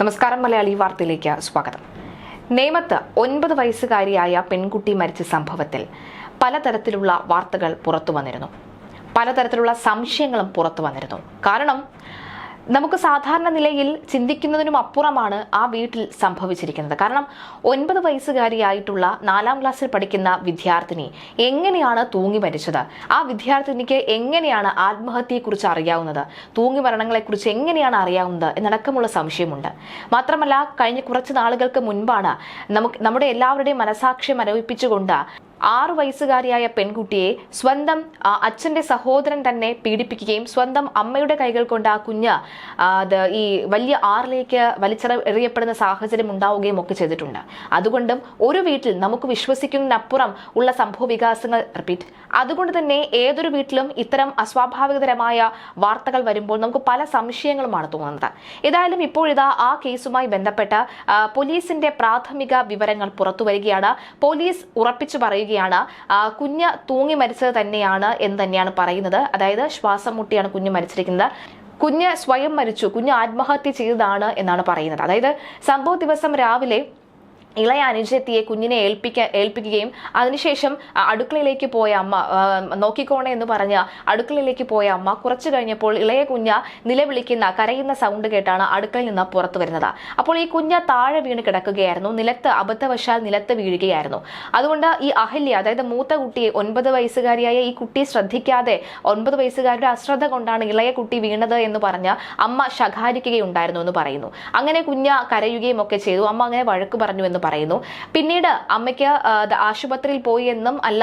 നമസ്കാരം മലയാളി വാർത്തയിലേക്ക് സ്വാഗതം. നേമത്ത് ഒൻപത് വയസ്സുകാരിയായ പെൺകുട്ടി മരിച്ച സംഭവത്തിൽ പലതരത്തിലുള്ള വാർത്തകൾ പുറത്തു വന്നിരുന്നു. പലതരത്തിലുള്ള സംശയങ്ങളും പുറത്തു വന്നിരുന്നു. കാരണം നമുക്ക് സാധാരണ നിലയിൽ ചിന്തിക്കുന്നതിനും അപ്പുറമാണ് ആ വീട്ടിൽ സംഭവിച്ചിരിക്കുന്നത്. കാരണം ഒൻപത് വയസ്സുകാരിയായിട്ടുള്ള നാലാം ക്ലാസ്സിൽ പഠിക്കുന്ന വിദ്യാർത്ഥിനി എങ്ങനെയാണ് തൂങ്ങി മരിച്ചത്? ആ വിദ്യാർത്ഥിനിക്ക് എങ്ങനെയാണ് ആത്മഹത്യയെക്കുറിച്ച് അറിയാവുന്നത്? തൂങ്ങി മരണങ്ങളെക്കുറിച്ച് എങ്ങനെയാണ് അറിയാവുന്നത് എന്നടക്കമുള്ള സംശയമുണ്ട്. മാത്രമല്ല കഴിഞ്ഞ കുറച്ച് നാളുകൾക്ക് മുൻപാണ് നമുക്ക് നമ്മുടെ എല്ലാവരുടെയും മനസാക്ഷി മരവിപ്പിച്ചുകൊണ്ട് ആറു വയസ്സുകാരിയായ പെൺകുട്ടിയെ സ്വന്തം അച്ഛന്റെ സഹോദരൻ തന്നെ പീഡിപ്പിക്കുകയും സ്വന്തം അമ്മയുടെ കൈകൾ കൊണ്ട് ആ കുഞ്ഞ് ഈ വലിയ ആറിലേക്ക് വലിച്ചെറിയപ്പെടുന്ന സാഹചര്യം ഉണ്ടാവുകയും ഒക്കെ ചെയ്തിട്ടുണ്ട്. അതുകൊണ്ടും ഒരു വീട്ടിൽ നമുക്ക് വിശ്വസിക്കുന്നതിനപ്പുറം ഉള്ള സംഭവ വികാസങ്ങൾ റിപ്പീറ്റ് അതുകൊണ്ട് തന്നെ ഏതൊരു വീട്ടിലും ഇത്തരം അസ്വാഭാവികതരമായ വാർത്തകൾ വരുമ്പോൾ നമുക്ക് പല സംശയങ്ങളുമാണ് തോന്നുന്നത്. ഏതായാലും ഇപ്പോഴിതാ ആ കേസുമായി ബന്ധപ്പെട്ട് പോലീസിന്റെ പ്രാഥമിക വിവരങ്ങൾ പുറത്തു വരികയാണ്. പോലീസ് ഉറപ്പിച്ചു പറയുകയാണ് കുഞ്ഞ് തൂങ്ങി മരിച്ചത് തന്നെയാണ് എന്ന് തന്നെയാണ് പറയുന്നത്. അതായത് ശ്വാസം മുട്ടിയാണ് കുഞ്ഞ് മരിച്ചിരിക്കുന്നത്. കുഞ്ഞ് സ്വയം മരിച്ചു കുഞ്ഞ് ആത്മഹത്യ ചെയ്തതാണ് എന്നാണ് പറയുന്നത്. അതായത് സംഭവ ദിവസം രാവിലെ ഇളയ അനുജത്തിയെ കുഞ്ഞിനെ ഏൽപ്പിക്ക ഏൽപ്പിക്കുകയും അതിനുശേഷം അടുക്കളയിലേക്ക് പോയ അമ്മ നോക്കിക്കോണേ എന്ന് പറഞ്ഞ് അടുക്കളയിലേക്ക് പോയ അമ്മ കുറച്ചു കഴിഞ്ഞപ്പോൾ ഇളയ കുഞ്ഞ നിലവിളിക്കുന്ന കരയുന്ന സൗണ്ട് കേട്ടാണ് അടുക്കളയിൽ നിന്ന് പുറത്തു വരുന്നത്. അപ്പോൾ ഈ കുഞ്ഞ താഴെ വീണ് കിടക്കുകയായിരുന്നു. നിലത്ത് അബദ്ധവശാൽ നിലത്ത് വീഴുകയായിരുന്നു. അതുകൊണ്ട് ഈ അഹല്യ അതായത് മൂത്ത കുട്ടിയെ ഒൻപത് വയസ്സുകാരിയായ ഈ കുട്ടി ശ്രദ്ധിക്കാതെ ഒൻപത് വയസ്സുകാരുടെ അശ്രദ്ധ കൊണ്ടാണ് ഇളയ കുട്ടി വീണത് എന്ന് പറഞ്ഞ് അമ്മ ശകാരിക്കുകയുണ്ടായിരുന്നു എന്ന് പറയുന്നു. അങ്ങനെ കുഞ്ഞ കരയുകയും ഒക്കെ ചെയ്തു. അമ്മ അങ്ങനെ വഴക്ക് പറഞ്ഞു എന്ന് പറയുന്നു. പിന്നീട് അമ്മയ്ക്ക് ആശുപത്രിയിൽ പോയി എന്നും അല്ല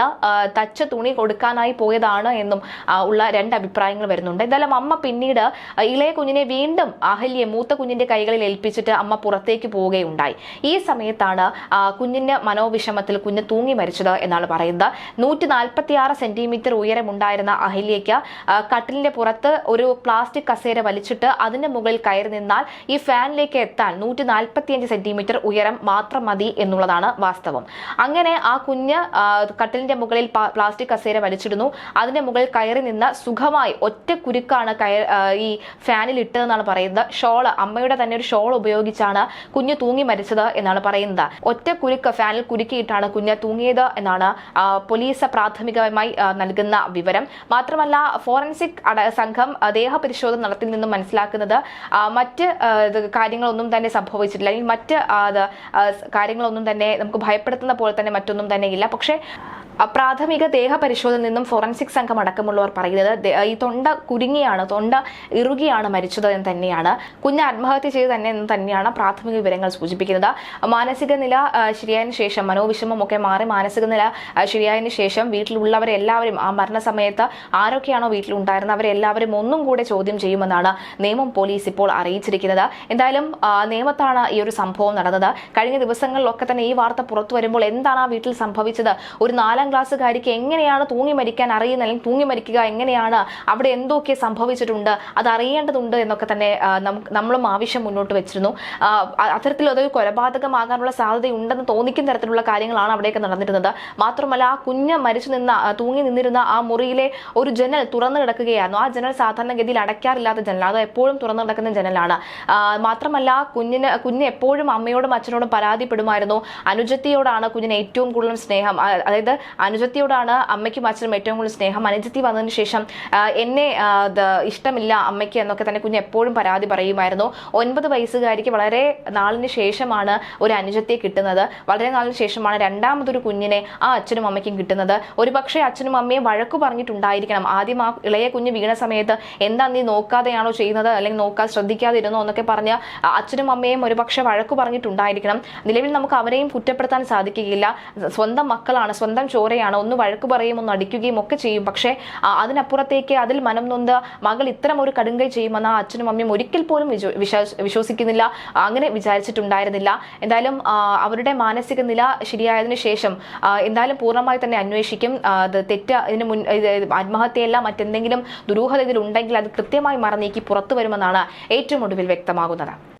തച്ച തുണി കൊടുക്കാനായി പോയതാണ് എന്നും ഉള്ള രണ്ട് അഭിപ്രായങ്ങൾ വരുന്നുണ്ട്. എന്തായാലും അമ്മ പിന്നീട് ഇളയ കുഞ്ഞിനെ വീണ്ടും അഹല്യെ മൂത്ത കുഞ്ഞിന്റെ കൈകളിൽ ഏൽപ്പിച്ചിട്ട് അമ്മ പുറത്തേക്ക് പോവുകയുണ്ടായി. ഈ സമയത്താണ് കുഞ്ഞിന്റെ മനോവിഷമത്തിൽ കുഞ്ഞ് തൂങ്ങി മരിച്ചത് എന്നാണ് പറയുന്നത്. നൂറ്റി നാൽപ്പത്തി ആറ് സെന്റിമീറ്റർ ഉയരമുണ്ടായിരുന്ന അഹല്യയ്ക്ക് കട്ടിലിന്റെ പുറത്ത് ഒരു പ്ലാസ്റ്റിക് കസേര വലിച്ചിട്ട് അതിന്റെ മുകളിൽ കയറി നിന്നാൽ ഈ ഫാനിലേക്ക് എത്താൻ നൂറ്റി നാൽപ്പത്തിയഞ്ച് സെന്റിമീറ്റർ ഉയരം മാത്രം മതി എന്നുള്ളതാണ് വാസ്തവം. അങ്ങനെ ആ കുഞ്ഞ് കട്ടിലിന്റെ മുകളിൽ പ്ലാസ്റ്റിക് കസേര വലിച്ചിടുന്നു. അതിന്റെ മുകളിൽ കയറി നിന്ന് സുഖമായി ഒറ്റ കുരുക്കാണ് ഈ ഫാനിൽ ഇട്ടതെന്നാണ് പറയുന്നത്. ഷോൾ അമ്മയുടെ തന്നെ ഒരു ഷോൾ ഉപയോഗിച്ചാണ് കുഞ്ഞ് തൂങ്ങി മരിച്ചത് എന്നാണ് പറയുന്നത്. ഒറ്റ കുരുക്ക് ഫാനിൽ കുരുക്കിയിട്ടാണ് കുഞ്ഞ് തൂങ്ങിയത് എന്നാണ് പോലീസ് പ്രാഥമികമായി നൽകുന്ന വിവരം. മാത്രമല്ല ഫോറൻസിക് സംഘം ദേഹപരിശോധന നടത്തി നിന്നും മനസ്സിലാക്കുന്നത് മറ്റ് കാര്യങ്ങളൊന്നും തന്നെ സംഭവിച്ചിട്ടില്ല. അല്ലെങ്കിൽ മറ്റ് കാര്യങ്ങളൊന്നും തന്നെ നമുക്ക് ഭയപ്പെടുത്തുന്ന പോലെ തന്നെ മറ്റൊന്നും തന്നെ ഇല്ല. പക്ഷേ പ്രാഥമിക ദേഹപരിശോധന നിന്നും ഫോറൻസിക് സംഘം അടക്കമുള്ളവർ പറയുന്നത് ഈ തൊണ്ട കുരുങ്ങിയാണ് തൊണ്ട ഇറുകിയാണ് മരിച്ചത് എന്ന് തന്നെയാണ്. കുഞ്ഞ് ആത്മഹത്യ ചെയ്ത് തന്നെ എന്ന് തന്നെയാണ് പ്രാഥമിക വിവരങ്ങൾ സൂചിപ്പിക്കുന്നത്. മാനസിക നില ശരിയായതിനു ശേഷം മനോവിഷമം ഒക്കെ മാറി മാനസിക നില ശരിയായതിനു ശേഷം വീട്ടിലുള്ളവരെല്ലാവരും ആ മരണസമയത്ത് ആരൊക്കെയാണോ വീട്ടിലുണ്ടായിരുന്നത് അവരെല്ലാവരും ഒന്നും കൂടെ ചോദ്യം ചെയ്യുമെന്നാണ് നിയമം പോലീസ് ഇപ്പോൾ അറിയിച്ചിരിക്കുന്നത്. എന്തായാലും നിയമത്താണ് ഈ ഒരു സംഭവം നടന്നത്. കഴിഞ്ഞ ദിവസങ്ങളിലൊക്കെ തന്നെ ഈ വാർത്ത പുറത്തു വരുമ്പോൾ എന്താണ് ആ വീട്ടിൽ സംഭവിച്ചത്? ഒരു നാലാം ക്ലാസ്സുകാരിക്ക് എങ്ങനെയാണ് തൂങ്ങി മരിക്കാൻ അറിയുന്നത്? അല്ലെങ്കിൽ തൂങ്ങി മരിക്കുക എങ്ങനെയാണ്? അവിടെ എന്തൊക്കെ സംഭവിച്ചിട്ടുണ്ട്? അത് അറിയേണ്ടതുണ്ട് എന്നൊക്കെ തന്നെ നമ്മളും ആവശ്യം മുന്നോട്ട് വെച്ചിരുന്നു. അത്തരത്തിൽ അതൊരു കൊലപാതകമാകാനുള്ള സാധ്യതയുണ്ടെന്ന് തോന്നിക്കുന്ന തരത്തിലുള്ള കാര്യങ്ങളാണ് അവിടെയൊക്കെ നടന്നിരുന്നത്. മാത്രമല്ല ആ കുഞ്ഞ് മരിച്ചു നിന്ന തൂങ്ങി നിന്നിരുന്ന ആ മുറിയിലെ ഒരു ജനൽ തുറന്നു കിടക്കുകയായിരുന്നു. ആ ജനൽ സാധാരണഗതിയിൽ അടയ്ക്കാറില്ലാത്ത ജനൽ അത് എപ്പോഴും തുറന്നു കിടക്കുന്ന ജനലാണ്. മാത്രമല്ല കുഞ്ഞിന് കുഞ്ഞ് എപ്പോഴും അമ്മയോടും അച്ഛനോടും പരാതിപ്പെടുമായിരുന്നു. അനുജത്തിയോടാണ് കുഞ്ഞിന് ഏറ്റവും കൂടുതൽ സ്നേഹം. അതായത് അനുജത്തിയോടാണ് അമ്മയ്ക്കും അച്ഛനും ഏറ്റവും കൂടുതൽ സ്നേഹം. അനുജത്തി വന്നതിന് ശേഷം എന്നെ ഇഷ്ടമില്ല അമ്മയ്ക്ക് എന്നൊക്കെ തന്നെ കുഞ്ഞ് എപ്പോഴും പരാതി പറയുമായിരുന്നു. ഒൻപത് വയസ്സുകാരിക്ക് വളരെ നാളിന് ശേഷമാണ് ഒരു അനുജത്തെ കിട്ടുന്നത്. വളരെ നാളിന് ശേഷമാണ് രണ്ടാമതൊരു കുഞ്ഞിനെ ആ അച്ഛനും അമ്മയ്ക്കും കിട്ടുന്നത്. ഒരുപക്ഷെ അച്ഛനും അമ്മയും വഴക്കു പറഞ്ഞിട്ടുണ്ടായിരിക്കണം. ആദ്യം ആ ഇളയ കുഞ്ഞ് വീണ സമയത്ത് എന്താ നീ നോക്കാതെയാണോ ചെയ്യുന്നത്? അല്ലെങ്കിൽ നോക്കാൻ ശ്രദ്ധിക്കാതെ ഇരുന്നോ എന്നൊക്കെ പറഞ്ഞ് അച്ഛനും അമ്മയും ഒരുപക്ഷെ വഴക്കു പറഞ്ഞിട്ടുണ്ടായിരിക്കണം. നിലവിൽ നമുക്ക് അവരെയും കുറ്റപ്പെടുത്താൻ സാധിക്കുകയില്ല. സ്വന്തം മക്കളാണ്. സ്വന്തം ചോരയാണ് ഒന്ന് വഴക്ക് പറയും ഒന്ന് അടിക്കുകയും ഒക്കെ ചെയ്യും. പക്ഷേ അതിനപ്പുറത്തേക്ക് അതിൽ മനം നൊന്ത് മകൾ ഇത്തരം ഒരു കടുങ്കൈ ചെയ്യുമെന്ന് ആ അച്ഛനും അമ്മയും ഒരിക്കൽ പോലും വിശ്വ- വിശ്വാസ- വിശ്വസിക്കുന്നില്ല. അങ്ങനെ വിചാരിച്ചിട്ടുണ്ടായിരുന്നില്ല. എന്തായാലും അവരുടെ മാനസിക നില ശരിയായതിനു ശേഷം എന്തായാലും പൂർണമായി തന്നെ അന്വേഷിക്കും. തെറ്റ് ഇതിന് മുൻ ആത്മഹത്യയല്ല മറ്റെന്തെങ്കിലും ദുരൂഹത ഇതിലുണ്ടെങ്കിൽ അത് കൃത്യമായി മറന്നീക്കി പുറത്തു വരുമെന്നാണ് ഏറ്റവും ഒടുവിൽ വ്യക്തമാകുന്നത്.